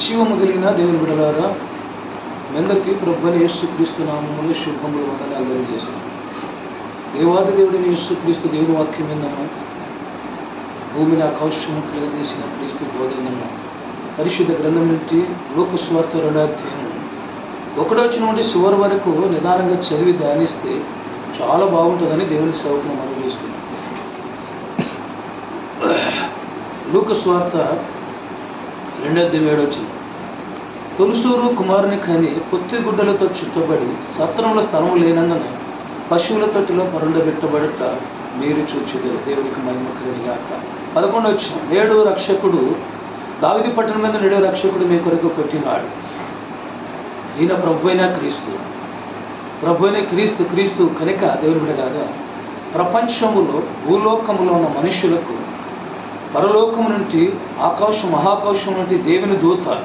జీవము కలిగిన దేవుని బిడలారా మీ అందరికీ ప్రభుని యేసుక్రీస్తు నామములు శుభములు వందనాలు తెలియజేస్తున్నాం దేవాది దేవుడిని యేసుక్రీస్తు దేవుని వాక్యం విన్నాము? భూమిని ఆకాశము కలిగజేసిన క్రీస్తు బోధనము పరిశుద్ధ గ్రంథం నుండి లోక స్వార్థ రెండో అధ్యాయం ఒకటో వచ్చిన నుండి చివరి వరకు నిదానంగా చదివి ధ్యానిస్తే చాలా బాగుంటుందని దేవుని సేవకులు మనం చేస్తున్నాం లూక స్వార్థ రెండోది అధ్యాయం తులసూరు వచ్చింది. కుమారుని కని పొత్తిగుడ్డలతో చుట్టబడి సత్రంలో స్థలం లేనందున పశువుల తొట్టిలో పరుండబెట్టబడట మీరు చూచుదే దేవునికి మహిమ కలిగాక పదకొండు వచ్చిన నేడు రక్షకుడు దావిది పట్టణం మీద నేడు రక్షకుడు మీ కొరకు పెట్టినాడు. ఈయన ప్రభు అయిన క్రీస్తు. ప్రభు అయిన క్రీస్తు క్రీస్తు కనుక దేవుని కాగా ప్రపంచములో భూలోకములో ఉన్న మనుషులకు పరలోకము నుండి ఆకాశం మహాకాశం నుండి దేవుని దూత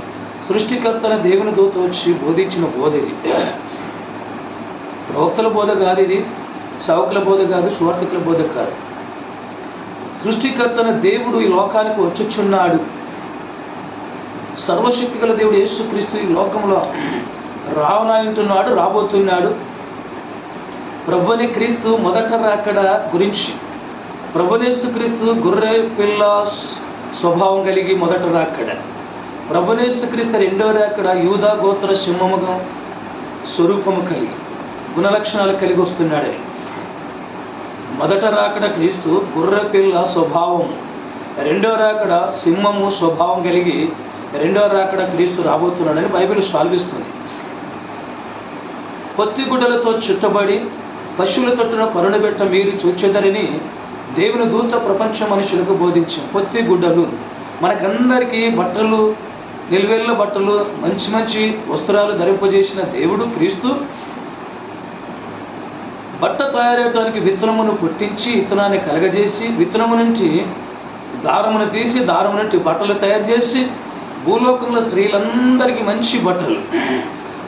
సృష్టికర్తన దేవుని దూత వచ్చి బోధించిన బోధ ఇది. ప్రవక్తల బోధ కాదు ఇది సేవకుల బోధ కాదు సువార్థకుల బోధ కాదు. సృష్టికర్తన దేవుడు ఈ లోకానికి వచ్చుచున్నాడు. సర్వశక్తి గల దేవుడు యేసుక్రీస్తు ఈ లోకంలో రావనాయంటున్నాడు రాబోతున్నాడు. ప్రభుని క్రీస్తు మొదట రాకడ గురించి ప్రభునేసు క్రీస్తు గొర్రె పిల్ల స్వభావం కలిగి మొదట రాకడ. ప్రభునేసు క్రీస్తు రెండో రాకడ యూదా గోత్ర సింహముగా స్వరూపము కలిగి గుణలక్షణాలు కలిగి వస్తున్నాడని. మొదట రాకడ క్రీస్తు గొర్రె పిల్ల స్వభావం రెండో రాకడ సింహము స్వభావం కలిగి రెండో రాకడ క్రీస్తు రాబోతున్నాడని బైబిల్ సాల్విస్తుంది. పొత్తి గుడ్డలతో చుట్టబడి పశువుల తొట్టున పరుణబెట్ట మీరు చూచెదరని దేవుని దూత ప్రపంచ మనుషులకు బోధించాం పొత్తి గుడ్డలు. మనకందరికీ బట్టలు నిలువెల్ల బట్టలు మంచి మంచి వస్త్రాలు ధరింపజేసిన దేవుడు క్రీస్తు. బట్ట తయారవటానికి విత్తనమును పుట్టించి విత్తనాన్ని కలగజేసి విత్తనము నుంచి దారమును తీసి దారము నుండి బట్టలు తయారు చేసి భూలోకంలో స్త్రీలందరికీ మంచి బట్టలు.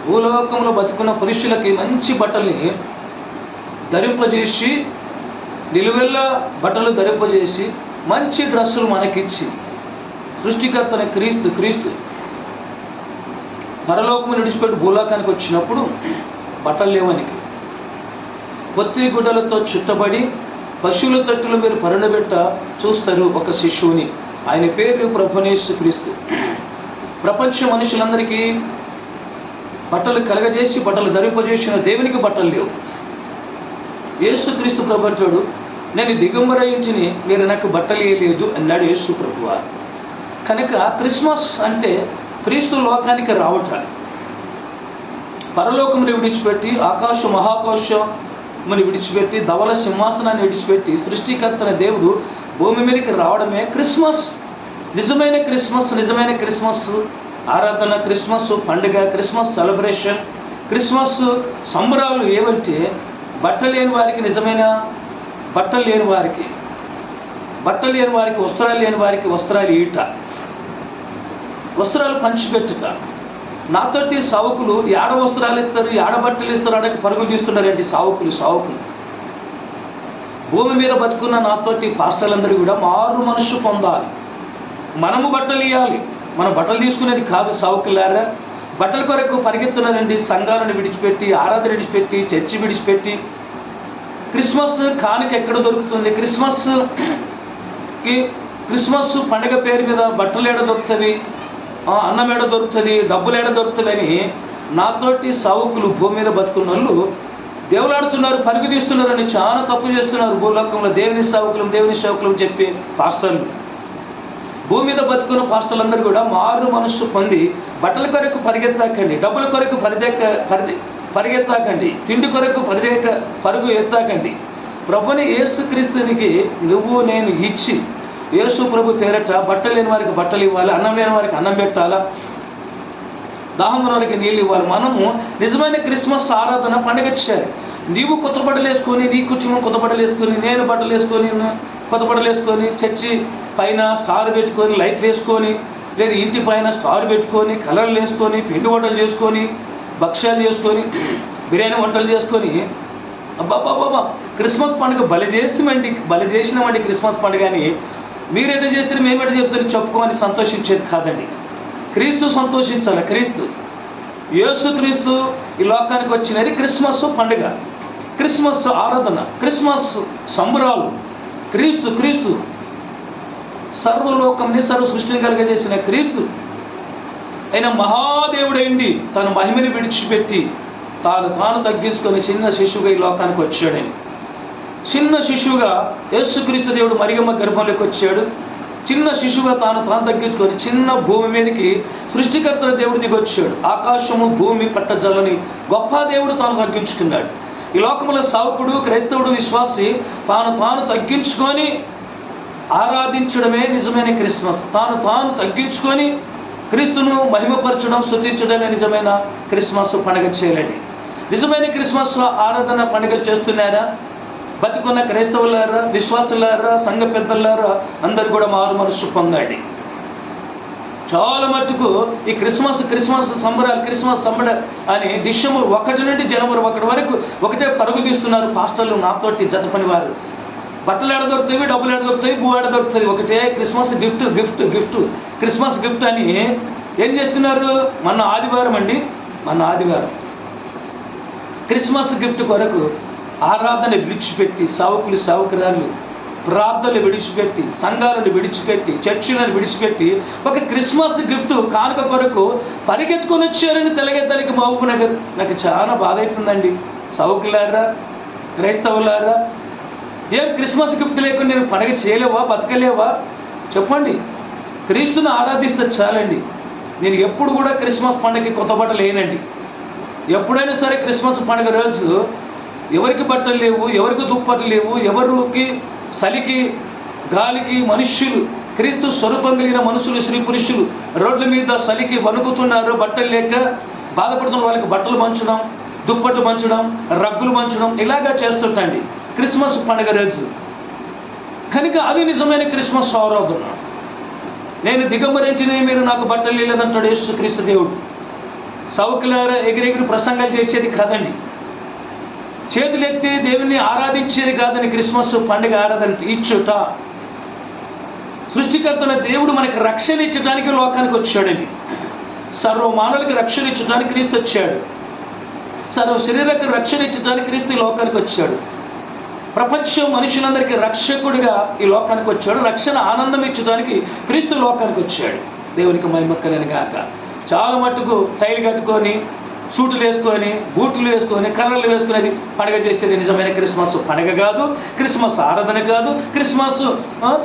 భూలోకంలో బతుకున్న పురుషులకి మంచి బట్టల్ని ధరింపజేసి నిలువెల్ల బట్టలు ధరింపజేసి మంచి డ్రెస్సులు మనకిచ్చి సృష్టికర్తని క్రీస్తు క్రీస్తు. పరలోకము విడిచిపెట్టి భూలోకానికి వచ్చినప్పుడు బట్టలు లేవనికి పొత్తి గుడ్డలతో చుట్టబడి పశువుల తట్టులు మీరు పరుండబెట్ట చూస్తారు ఒక శిశువుని. ఆయన పేరు ప్రభునేశు క్రీస్తు. ప్రపంచ మనుషులందరికీ బట్టలు కలగజేసి బట్టలు ధరింపజేసిన దేవునికి బట్టలు లేవు. యేసుక్రీస్తు ప్రపంచుడు నేను దిగంబరయించుని మీరు నాకు బట్టలేయలేదు అన్నాడు యేసు ప్రభువ. కనుక క్రిస్మస్ అంటే క్రీస్తు లోకానికి రావటం. పరలోకముని విడిచిపెట్టి ఆకాశ మహాకాశముని విడిచిపెట్టి ధవల సింహాసనాన్ని విడిచిపెట్టి సృష్టికర్తన దేవుడు భూమి మీదకి రావడమే క్రిస్మస్. నిజమైన క్రిస్మస్ నిజమైన క్రిస్మస్. ఆరాధన క్రిస్మస్ పండుగ క్రిస్మస్ సెలబ్రేషన్ క్రిస్మస్ సంబరాలు ఏవంటే బట్టలు లేని వారికి నిజమైన? బట్టలు లేని వారికి బట్టలు లేని వారికి వస్త్రాలు లేని వారికి వస్త్రాలు ఈట. వస్త్రాలు పంచిపెట్టుట. నాతోటి సావుకులు ఏడ వస్త్రాలు ఇస్తారు ఏడ బట్టలు ఇస్తారు అనడానికి పరుగులు తీస్తున్నారండి సావుకులు సావుకులు? భూమి మీద బతుకున్న నాతోటి పాస్టర్లందరూ కూడా మారు మనసు పొందాలి. మనము బట్టలు ఇవ్వాలి మనం బట్టలు తీసుకునేది కాదు సావుకులారా? బట్టల కొరకు పరిగెత్తున్నారండి సంఘాలను విడిచిపెట్టి ఆరాధన విడిచిపెట్టి చర్చి విడిచిపెట్టి. క్రిస్మస్ కానుక ఎక్కడ దొరుకుతుంది? క్రిస్మస్కి క్రిస్మస్ పండుగ పేరు మీద బట్టలు ఏడ దొరుకుతుంది? అన్నం ఏడ దొరుకుతుంది? డబ్బులు ఏడ దొరుకుతుంది అని నాతోటి సావుకులు భూమి మీద బతుకున్న వాళ్ళు దేవులాడుతున్నారు పరుగు తీస్తున్నారని చాలా తప్పు చేస్తున్నారు భూలోకంలో. దేవుని సావుకులం దేవుని సావుకులం చెప్పి పాస్టర్లు. భూమి మీద బతుకున్న పాస్టర్లందరూ కూడా మారు మనస్సు పొంది బట్టల కొరకు పరిగెత్తాకండి డబ్బుల కొరకు పరిదెక్క పరిది పరిగెత్తాకండి తిండి కొరకు పరిదెక్క పరుగు ఎత్తాకండి. ప్రభుని యేసుక్రీస్తునికి నువ్వు నేను ఇచ్చి యేసు ప్రభు పేరట బట్టలు లేని వారికి బట్టలు ఇవ్వాలి అన్నం లేని వారికి అన్నం పెట్టాలా? దాహం వారికి నీళ్ళు ఇవ్వాలి. మనము నిజమైన క్రిస్మస్ ఆరాధన పండుగ చేయాలి నీవు కొత్త బట్టలు వేసుకొని నీ కుటుంబం కొత్త బట్టలు వేసుకొని నేను బట్టలు వేసుకొని కొత్త బట్టలు వేసుకొని చర్చి పైన స్టార్ పెట్టుకొని లైట్ వేసుకొని లేదా ఇంటి పైన స్టార్ పెట్టుకొని కలర్లు వేసుకొని పిండి వంటలు చేసుకొని భక్ష్యాలు చేసుకొని బిర్యానీ వంటలు చేసుకొని అబ్బాబాబా క్రిస్మస్ పండుగ బలి చేస్తామండి బలి చేసినామండి క్రిస్మస్ పండుగ అని మీరేదో చేస్తే మేమేట చెప్తారు? చెప్పుకోమని సంతోషించేది కాదండి. క్రీస్తు సంతోషించాలి క్రీస్తు. యేసు క్రీస్తు ఈ లోకానికి వచ్చినది క్రిస్మస్ పండుగ. క్రిస్మస్ ఆరాధన క్రిస్మస్ సంబరాలు. క్రీస్తు క్రీస్తు. సర్వలోకంని సర్వ సృష్టిని కలిగజేసిన క్రీస్తు ఆయన మహాదేవుడైంది తన మహిమని విడిచిపెట్టి తాను తాను తగ్గించుకొని చిన్న శిశువుగా ఈ లోకానికి వచ్చాడని. చిన్న శిశువుగా యేసుక్రీస్తు దేవుడు మరిగమ్మ గర్భంలోకి వచ్చాడు. చిన్న శిశువుగా తాను తాను తగ్గించుకొని చిన్న భూమి మీదకి సృష్టికర్త దేవుడు దిగి వచ్చాడు. ఆకాశము భూమి పట్టజల్లని గొప్ప దేవుడు తాను తగ్గించుకున్నాడు. ఈ లోకంలో సావుకుడు క్రైస్తవుడు విశ్వాసి తాను తాను తగ్గించుకొని ఆరాధించడమే నిజమైన క్రిస్మస్. తాను తాను తగ్గించుకొని క్రీస్తును మహిమపరచడం శుద్ధించడమే నిజమైన క్రిస్మస్ పండుగ చేయాలండి నిజమైన క్రిస్మస్లో ఆరాధన పండుగ చేస్తున్నారా? బతికున్న క్రైస్తవులారా విశ్వాసులారా సంఘ పెద్దలారా అందరు కూడా మారు మనసు పొందండి. చాలా మట్టుకు ఈ క్రిస్మస్ క్రిస్మస్ సంబరాలు క్రిస్మస్ సంబర అని డిసెంబర్ ఒకటి నుండి జనవరి ఒకటి వరకు ఒకటే పరుగు తీస్తున్నారు పాస్టర్లు నాతోటి జత పని వారు. బట్టలు ఎడ దొరుకుతాయి? డబ్బులు ఎడ దొరుకుతాయి? భూ ఎడ దొరుకుతుంది? ఒకటే Christmas gift gift gift. Christmas gift అని ఏం చేస్తున్నారు? మన ఆదివారం అండి. మన ఆదివారం. క్రిస్మస్ గిఫ్ట్ కొరకు ఆరాధన విడిచిపెట్టి సావుకులు సావుకురాలు ప్రార్థనలు విడిచిపెట్టి సంఘాలను విడిచిపెట్టి చర్చిలను విడిచిపెట్టి ఒక క్రిస్మస్ గిఫ్ట్ కానుక కొరకు పరిగెత్తుకొని వచ్చారని తెలగెత్తలకి మహబూబ్ నగర్ నాకు చాలా బాధ అవుతుందండి. సౌకులారా క్రైస్తవులారా? ఏం క్రిస్మస్ గిఫ్ట్ లేకుండా నేను పండగ చేయలేవా బతకలేవా? చెప్పండి. క్రీస్తుని ఆరాధిస్తే చాలండి. నేను ఎప్పుడు కూడా క్రిస్మస్ పండుగకి కొత్త బట్టలు వేయనండి. ఎప్పుడైనా సరే క్రిస్మస్ పండుగ రోజు ఎవరికి బట్టలు లేవు ఎవరికి దుప్పట్లు లేవు ఎవరికి చలికి గాలికి మనుష్యులు క్రీస్తు స్వరూపం కలిగిన మనుషులు స్త్రీ పురుషులు రోడ్ల మీద చలికి వణుకుతున్నారు బట్టలు లేక బాధపడుతున్న వాళ్ళకి బట్టలు పంచడం దుప్పట్లు పంచడం రగ్గులు పంచడం ఇలాగా చేస్తుంటండి. క్రిస్మస్ పండుగ రోజు. కనుక అది నిజమైన క్రిస్మస్ ఆరాధన. నేను దిగంబరింటిని మీరు నాకు బట్టలు లేదంటాడు యేసు క్రీస్తు దేవుడు. సౌకులార ఎగిరెగిరి ప్రసంగాలు చేసేది కాదండి. చేతులెత్తి దేవుని ఆరాధించేది కాదని క్రిస్మస్ పండుగ ఆరాధన ఇచ్చుట. సృష్టికర్తన దేవుడు మనకి రక్షణ ఇచ్చడానికి లోకానికి వచ్చాడండి. సర్వ మానవులకు రక్షణ ఇచ్చడానికి క్రీస్తు వచ్చాడు. సర్వ శరీరకు రక్షణ ఇచ్చడానికి క్రీస్తు లోకానికి వచ్చాడు. ప్రపంచం మనుషులందరికీ రక్షకుడిగా ఈ లోకానికి వచ్చాడు. రక్షణ ఆనందం ఇచ్చడానికి క్రీస్తు లోకానికి వచ్చాడు. దేవునికి మహిమక్కలేని గాక. చాలా మట్టుకు టైల్ కట్టుకొని సూటులు వేసుకొని బూట్లు వేసుకొని కర్రలు వేసుకునేది పండగ చేసేది నిజమైన క్రిస్మస్. పండగ కాదు క్రిస్మస్ ఆరాధన కాదు క్రిస్మస్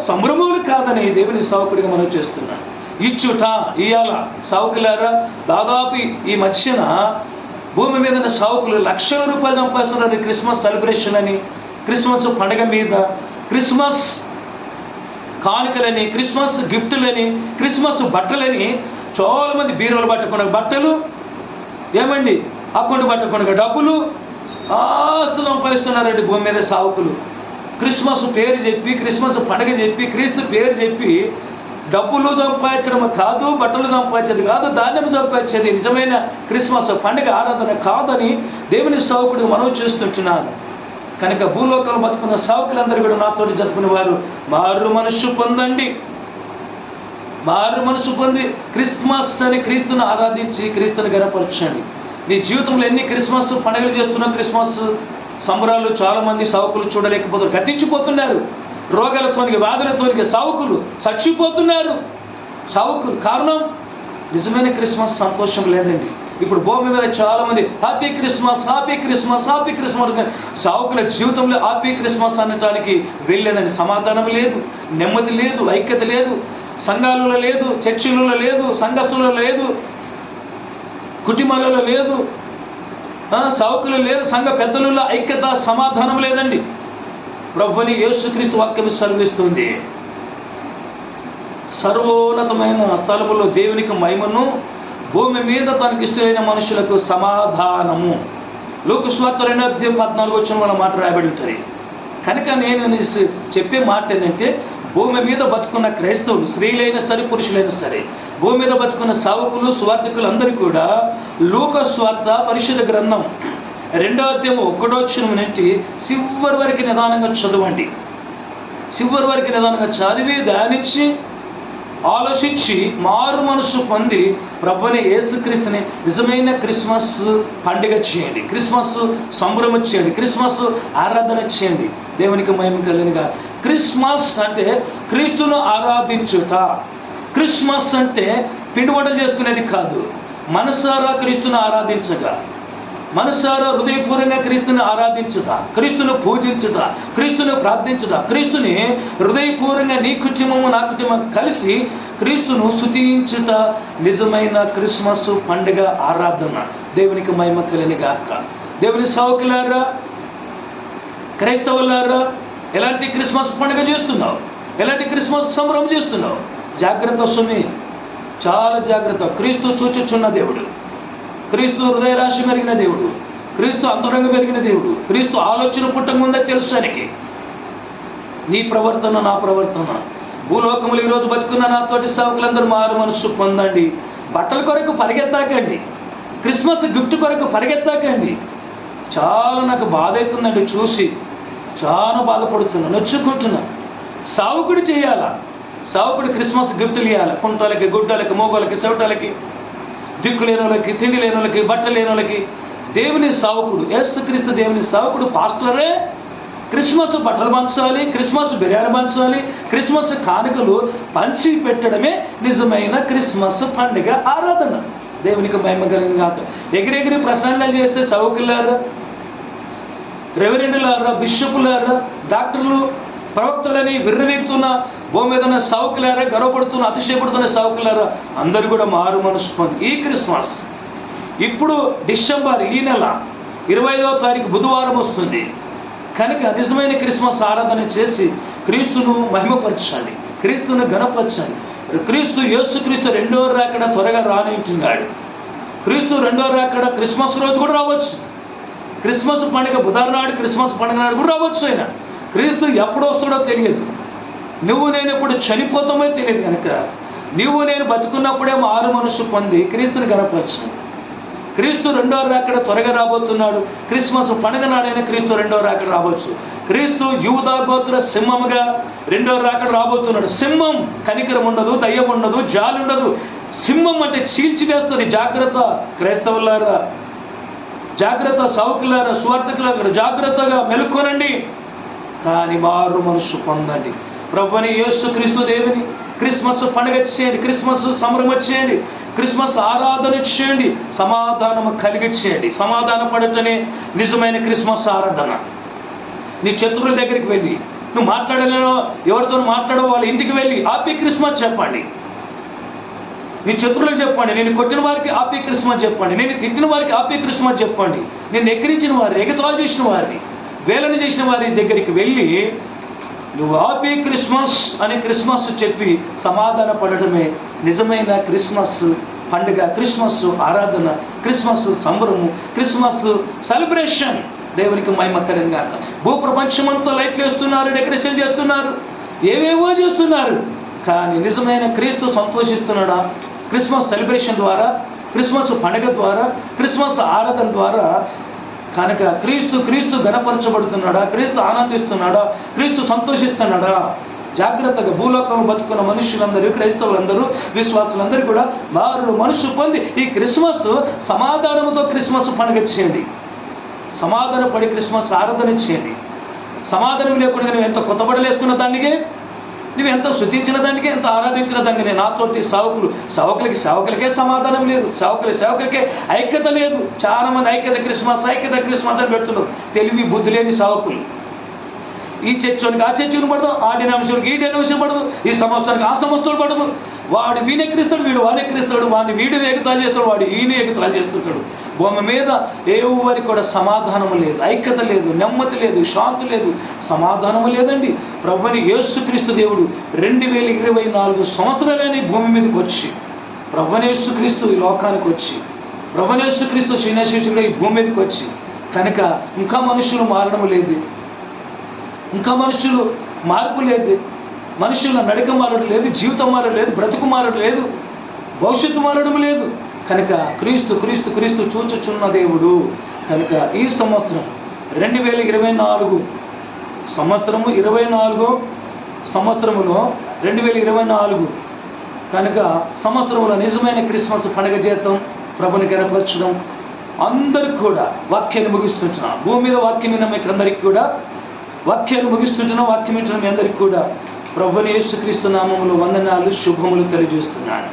సంభ్రమములు కాదని దేవుని సావుకుడిగా మనం చేస్తున్నాం ఇచ్చుట ఇయాల సావుకులారా దాదాపు ఈ మధ్యన భూమి మీద ఉన్న సావుకులు లక్షల రూపాయలు సంపాదిస్తున్నారు క్రిస్మస్ సెలబ్రేషన్ అని. క్రిస్మస్ పండగ మీద క్రిస్మస్ కానుకలని క్రిస్మస్ గిఫ్ట్లని క్రిస్మస్ బట్టలని చాలామంది బీరువాలు పట్టుకున్న బట్టలు ఏమండి? అకౌంట్ పట్టుకున్న డబ్బులు ఆస్తులు సంపాదిస్తున్నారండి భూమి మీద సావుకులు. క్రిస్మస్ పేరు చెప్పి క్రిస్మస్ పండుగ చెప్పి క్రీస్తు పేరు చెప్పి డబ్బులు సంపాదించడం కాదు బట్టలు సంపాదించేది కాదు ధాన్యం సంపాదించేది నిజమైన క్రిస్మస్ పండుగ ఆరాధన కాదని దేవుని సావుకుడు మనం చూస్తుంటున్నాను కనుక భూలోకంలో బతుకున్న సావుకులందరూ కూడా నాతోటి జరుపుకునే వారు మారు మనస్సు పొందండి. మారు మనసు పొంది క్రిస్మస్ అని క్రీస్తుని ఆరాధించి క్రీస్తుని గనపరచండి నీ జీవితంలో ఎన్ని క్రిస్మస్ పండుగలు చేస్తున్నా క్రిస్మస్ సంబరాలు చాలామంది సావుకులు చూడలేకపోతున్నారు. గతించిపోతున్నారు. రోగాలతోనికి వ్యాధులతోనికి సావుకులు చచ్చిపోతున్నారు. సావుకులు కారణం నిజమైన క్రిస్మస్ సంతోషం లేదండి. ఇప్పుడు భూమి మీద చాలా మంది happy Christmas happy Christmas happy Christmas సావుకుల జీవితంలో హ్యాపీ క్రిస్మస్ అనటానికి వెళ్ళేదండి సమాధానం లేదు నెమ్మది లేదు ఐక్యత లేదు సంఘాలలో లేదు చర్చిలలో లేదు సంఘస్థులలో లేదు కుటుంబాలలో లేదు సావుకులు లేదు సంఘ పెద్దలలో ఐక్యత సమాధానం లేదండి. ప్రభుని యేసుక్రీస్తు వాక్యం సెలవిస్తుంది. సర్వోన్నతమైన స్థలములో దేవునికి మహిమను భూమి మీద తనకి ఇష్టమైన మనుషులకు సమాధానము. లోక స్వార్థ రెండో అధ్యాయం పద్నాలుగు వచ్చిన వాళ్ళ మాట రాయబడి ఉంటుంది కనుక నేను చెప్పే మాట ఏంటంటే భూమి మీద బతుకున్న క్రైస్తవులు స్త్రీలైనా సరే పురుషులైనా సరే భూమి మీద బతుకున్న సావకులు స్వార్థకులు అందరూ కూడా లోక స్వార్థ పరిశుద్ధ గ్రంథం రెండో అధ్యాయం ఒకటో వచ్చిన నుండి చివరి వరకు నిదానంగా చదవండి. చివరి వరకు నిదానంగా చదివి ధ్యానించి ఆలోచించి మారు మనసు పొంది ప్రభుని యేసుక్రీస్తుని నిజమైన క్రిస్మస్ పండుగ చేయండి. క్రిస్మస్ సంబరం చేయండి. క్రిస్మస్ ఆరాధన చేయండి. దేవునికి మహిమ కలిగినగా క్రిస్మస్ అంటే క్రీస్తును ఆరాధించుట. క్రిస్మస్ అంటే పిండి వంటలు చేసుకునేది కాదు. మనసారా క్రీస్తును ఆరాధించగా. మనసారా హృదయపూర్వకంగా క్రీస్తుని ఆరాధించుట క్రీస్తును పూజించుట క్రీస్తును ప్రార్థించుట క్రీస్తుని హృదయపూర్వకంగా నీ కుటుంబము నా కుటుంబం కలిసి క్రీస్తును స్తుతించుట నిజమైన క్రిస్మస్ పండుగ ఆరాధన. దేవునికి మహిమ కలిని గాక. దేవుని సౌకులారా క్రైస్తవులారా ఎలాంటి క్రిస్మస్ పండుగ చేస్తున్నావు? ఎలాంటి క్రిస్మస్ సంబరం చేస్తున్నావు? జాగ్రత్త సుమి చాలా జాగ్రత్త. క్రీస్తు చూచుచున్న దేవుడు. క్రీస్తు హృదయ రాశి పెరిగిన దేవుడు క్రీస్తు అంతరంగ పెరిగిన దేవుడు క్రీస్తు ఆలోచన పుట్టక ముందే తెలుసు ఆయనకి నీ ప్రవర్తన నా ప్రవర్తన. భూలోకములు ఈరోజు బతుకున్న నాతోటి సేవకులందరూ మారు మనస్సు పొందండి. బట్టల కొరకు పరిగెత్తాకండి. క్రిస్మస్ గిఫ్ట్ కొరకు పరిగెత్తాకండి. చాలా నాకు బాధ అవుతుందండి చూసి. చాలా బాధపడుతున్నా నొచ్చుకుంటున్నా. సావుకుడు చేయాలా? సావుకుడు క్రిస్మస్ గిఫ్ట్లు ఇవ్వాలి కుంటలకి గుడ్డలకి మోగోలకి చెవటలకి దిక్కు లేని వాళ్ళకి తిండి లేని వాళ్ళకి బట్ట లేని వాళ్ళకి. దేవుని సావుకుడు యేసుక్రీస్తు దేవుని సావకుడు పాస్టరే క్రిస్మస్ బట్టలు పంచాలి క్రిస్మస్ బిర్యానీ పంచాలి క్రిస్మస్ కానుకలు పంచి పెట్టడమే నిజమైన క్రిస్మస్ పండుగ ఆరాధన. దేవునికి మహిమ కలిగిన కాక ఎగిరెగిరి ప్రసంగాలు చేసే సౌకులారా రెవరెండులారా బిషపులారా డాక్టర్లు ప్రవక్తలని విర్రవీగుతున్న భూమి మీద ఉన్న సౌకులారా గర్వపడుతున్న అతిశయపడుతున్న సౌకులారా అందరూ కూడా మారు మనసు పొంది. ఈ క్రిస్మస్ ఇప్పుడు డిసెంబర్ ఈ నెల ఇరవై ఐదవ తారీఖు బుధవారం వస్తుంది. కనుక నిజమైన క్రిస్మస్ ఆరాధన చేసి క్రీస్తును మహిమపరచాలి క్రీస్తును గణపరచాలి క్రీస్తు యేసు క్రీస్తు రెండో రాకడ త్వరగా రానింటున్నాడు. క్రీస్తు రెండో రాకడ క్రిస్మస్ రోజు కూడా రావచ్చు. క్రిస్మస్ పండుగ బుధవారం నాడు క్రిస్మస్ పండుగ నాడు కూడా రావచ్చు ఆయన. క్రీస్తు ఎప్పుడు వస్తాడో తెలియదు. నువ్వు నేను ఎప్పుడు చనిపోతామో తెలియదు కనుక. నువ్వు నేను బతుకున్నప్పుడే మారు మనసు పొంది క్రీస్తుని గణపరచు క్రీస్తు రెండో రాకడ త్వరగా రాబోతున్నాడు. క్రిస్మస్ పండుగ నాడైనా క్రీస్తు రెండో రాకడ రావచ్చు క్రీస్తు యువదా గోత్ర సింహముగా రెండో రాకడ రాబోతున్నాడు. సింహం కనికరం ఉండదు దయ్యం ఉండదు జాలి ఉండదు. సింహం అంటే చీల్చివేస్తుంది. జాగ్రత్త క్రైస్తవులారా. జాగ్రత్త సౌకులారా స్వార్థకులారా. జాగ్రత్తగా మెలుక్కోనండి కానీ మారు మనసు పొందండి. ప్రభుని యేసు క్రీస్తు దేవుని క్రిస్మస్ పండుగ చేయండి క్రిస్మస్ సంబరం చేయండి క్రిస్మస్ ఆరాధన చేయండి సమాధానం కలిగి చేయండి. సమాధాన పడటనే నిజమైన క్రిస్మస్ ఆరాధన. నీ శత్రువుల దగ్గరికి వెళ్ళి నువ్వు మాట్లాడలేనో ఎవరితో మాట్లాడో వాళ్ళ ఇంటికి వెళ్ళి హ్యాపీ క్రిస్మస్ చెప్పండి. నీ శత్రువులకు చెప్పండి నేను కొట్టిన వారికి హ్యాపీ క్రిస్మస్ చెప్పండి నేను తిట్టిన వారికి హ్యాపీ క్రిస్మస్ చెప్పండి. నేను ఎక్కిరించిన వారిని ఎగతాలు చేసిన వారిని. వేలని చేసిన వారి దగ్గరికి వెళ్ళి నువ్వు హ్యాపీ క్రిస్మస్ అని క్రిస్మస్ చెప్పి సమాధాన పడటమే నిజమైన క్రిస్మస్ పండుగ క్రిస్మస్ ఆరాధన క్రిస్మస్ సంబరము క్రిస్మస్ సెలబ్రేషన్. దేవునికి మహిమకరం గాక. భూప్రపంచమంతా లైట్లు వేస్తున్నారు డెకరేషన్ చేస్తున్నారు ఏవేవో చేస్తున్నారు. కానీ నిజమైన క్రీస్తు సంతోషిస్తున్నాడా? క్రిస్మస్ సెలబ్రేషన్ ద్వారా క్రిస్మస్ పండుగ ద్వారా క్రిస్మస్ ఆరాధన ద్వారా కనుక క్రీస్తు క్రీస్తు గణపరచబడుతున్నాడా క్రీస్తు ఆనందిస్తున్నాడా? క్రీస్తు సంతోషిస్తున్నాడా? జాగ్రత్తగా భూలోకంలో బతుకున్న మనుషులందరూ క్రైస్తవులందరూ విశ్వాసులందరూ కూడా వారు మనసు పొంది ఈ క్రిస్మస్ సమాధానంతో క్రిస్మస్ పండుగ చేయండి. సమాధాన పడి క్రిస్మస్ ఆరాధన చేయండి. సమాధానం లేకుండా నువ్వు ఎంత కొత్త దానికి నువ్వు ఎంత శుతించిన దానికి ఎంత ఆరాధించిన దానికి నాతోటి సేవకులు. సేవకులకి సేవకులకే సమాధానం లేదు. సేవకులు సేవకులకే ఐక్యత లేదు. చాలా మంది ఐక్యత క్రిస్మస్ ఐక్యత క్రిస్మస్ అని పెడుతున్నారు. తెలివి బుద్ధి లేని సేవకులు. ఈ చర్చోనికి ఆ చర్చను పడదు ఆ డినామినేషన్కి ఈ డినామినేషన్ పడదు ఈ సంస్థానికి ఆ సంస్థలు పడదు. వాడు వీని ఎక్కిరిస్తాడు వీడు వాని ఎక్కిరిస్తాడు వాడిని వీడు ఎగతాలు చేస్తాడు వాడు ఈయన ఎగతాలు చేస్తుంటాడు. భూమి మీద ఏ ఎవరికి కూడా సమాధానం లేదు ఐక్యత లేదు నెమ్మది లేదు శాంతి లేదు సమాధానం లేదండి. ప్రభుని యేసుక్రీస్తు దేవుడు రెండు వేల ఇరవై నాలుగు సంవత్సరాలని భూమి మీదకి వచ్చి ప్రభునేసుక్రీస్తు ఈ లోకానికి వచ్చి ప్రభునేసుక్రీస్తు శ్రీనశేషుడు ఈ భూమి మీదకి వచ్చి కనుక ఇంకా మనుషులు మారడం లేదు ఇంకా మనుషులు మార్పు లేదు. మనుషుల నడక మారడం లేదు జీవితం మారడం లేదు బ్రతుకు మారడం లేదు భవిష్యత్తు మారడం లేదు. కనుక క్రీస్తు క్రీస్తు క్రీస్తు చూచుచున్న దేవుడు. కనుక ఈ సంవత్సరం రెండు వేల ఇరవై నాలుగు సంవత్సరము ఇరవై నాలుగో సంవత్సరములో రెండు వేల ఇరవై నాలుగు కనుక సంవత్సరంలో నిజమైన క్రిస్మస్ పండుగ జీతం ప్రభుని కనపరచడం అందరికి కూడా వాక్యాన్ని ముగిస్తుంటున్నాం. భూమి మీద వాక్యం విన్న మీకు అందరికి కూడా వాక్యాన్ని ముగిస్తుంటున్నాం వాక్యం ఇచ్చిన మీ అందరికి కూడా. ప్రభుని యేసుక్రీస్తు నామములు వందనాలు శుభములు తెలియజేస్తున్నాను.